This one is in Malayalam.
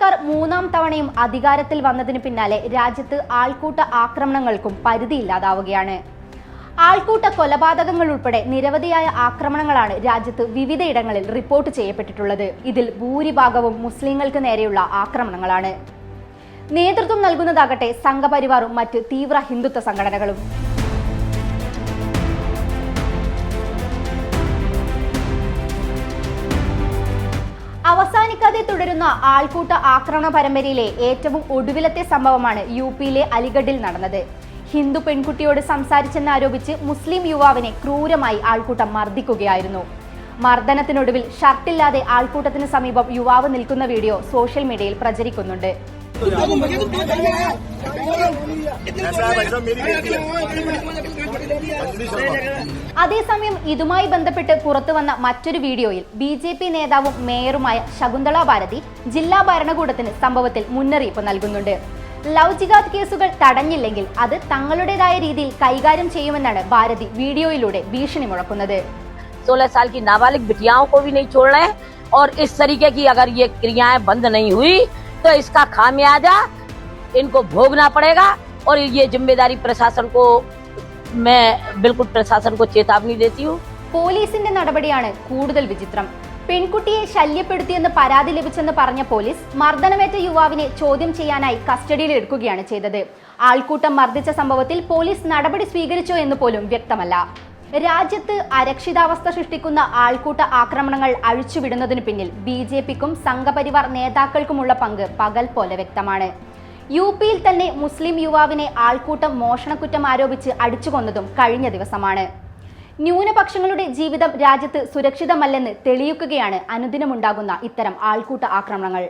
സർക്കാർ മൂന്നാം തവണയും അധികാരത്തിൽ വന്നതിന് പിന്നാലെ രാജ്യത്ത് ആൾക്കൂട്ട ആക്രമണങ്ങൾക്കും പരിധിയില്ലാതാവുകയാണ് ആൾക്കൂട്ട കൊലപാതകങ്ങൾ ഉൾപ്പെടെ നിരവധിയായ ആക്രമണങ്ങളാണ് രാജ്യത്ത് വിവിധയിടങ്ങളിൽ റിപ്പോർട്ട് ചെയ്യപ്പെട്ടിട്ടുള്ളത്. ഇതിൽ ഭൂരിഭാഗവും മുസ്ലിങ്ങൾക്ക് നേരെയുള്ള ആക്രമണങ്ങളാണ്. നേതൃത്വം നൽകുന്നതാകട്ടെ സംഘപരിവാറും മറ്റ് തീവ്ര ഹിന്ദുത്വ സംഘടനകളും. തുടരുന്ന ആൾക്കൂട്ട ആക്രമണ പരമ്പരയിലെ ഏറ്റവും ഒടുവിലത്തെ സംഭവമാണ് യു പിയിലെ അലിഗഡിൽ നടന്നത്. ഹിന്ദു പെൺകുട്ടിയോട് സംസാരിച്ചെന്നാരോപിച്ച് മുസ്ലിം യുവാവിനെ ക്രൂരമായി ആൾക്കൂട്ടം മർദ്ദിക്കുകയായിരുന്നു. മർദ്ദനത്തിനൊടുവിൽ ഷർട്ടില്ലാതെ ആൾക്കൂട്ടത്തിന് സമീപം യുവാവ് നിൽക്കുന്ന വീഡിയോ സോഷ്യൽ മീഡിയയിൽ പ്രചരിക്കുന്നുണ്ട്. ऐसा है भाई साहब मेरी बेटी है अंजलि शर्मा അതേസമയം ഇതുമായി ബന്ധപ്പെട്ട് പുറത്തു വന്ന മറ്റൊരു വീഡിയോയിൽ ബി ജെ പി നേതാവും മേയറുമായ ശകുന്തള ഭാരതി ജില്ലാ ഭരണകൂടത്തിന് സംഭവത്തിൽ മുന്നറിയിപ്പ് നൽകുന്നുണ്ട് ലവ് ജിഹാദ് കേസുകൾ തടഞ്ഞില്ലെങ്കിൽ അത് തങ്ങളുടേതായ രീതിയിൽ കൈകാര്യം ചെയ്യുമെന്നാണ് ഭാരതി വീഡിയോയിലൂടെ ഭീഷണി മുഴക്കുന്നത് सोलह साल की नाबालिग बिटियाओं को भी नहीं छोड़ रहे हैं और इस तरीके की अगर ये क्रियाएं बंद नहीं हुई तो इसका खामियाजा इनको भोगना पड़ेगा और ये जिम्मेदारी प्रशासन को मैं बिल्कुल प्रशासन को चेतावनी देती हूँ പോലീസിന്റെ നടപടിയാണ് കൂടുതൽ വിചിത്രം പെൺകുട്ടിയെ ശല്യപ്പെടുത്തിയെന്ന് പരാതി ലഭിച്ചെന്ന് പറഞ്ഞ പോലീസ് മർദ്ദനമേറ്റ യുവാവിനെ ചോദ്യം ചെയ്യാനായി കസ്റ്റഡിയിൽ എടുക്കുകയാണ് ചെയ്തത് ആൾക്കൂട്ടം മർദ്ദിച്ച സംഭവത്തിൽ പോലീസ് നടപടി സ്വീകരിച്ചോ എന്ന് പോലും വ്യക്തമല്ല രാജ്യത്ത് അരക്ഷിതാവസ്ഥ സൃഷ്ടിക്കുന്ന ആൾക്കൂട്ട ആക്രമണങ്ങൾ അഴിച്ചുവിടുന്നതിന് പിന്നിൽ ബി ജെ പിക്കും സംഘപരിവാർ നേതാക്കൾക്കുമുള്ള പങ്ക് പകൽ പോലെ വ്യക്തമാണ്. യു പിയിൽ തന്നെ മുസ്ലിം യുവാവിനെ ആൾക്കൂട്ടം മോഷണക്കുറ്റം ആരോപിച്ച് അടിച്ചുകൊന്നതും കഴിഞ്ഞ ദിവസമാണ്. ന്യൂനപക്ഷങ്ങളുടെ ജീവിതം രാജ്യത്ത് സുരക്ഷിതമല്ലെന്ന് തെളിയിക്കുകയാണ് അനുദിനമുണ്ടാകുന്ന ഇത്തരം ആൾക്കൂട്ട ആക്രമണങ്ങൾ.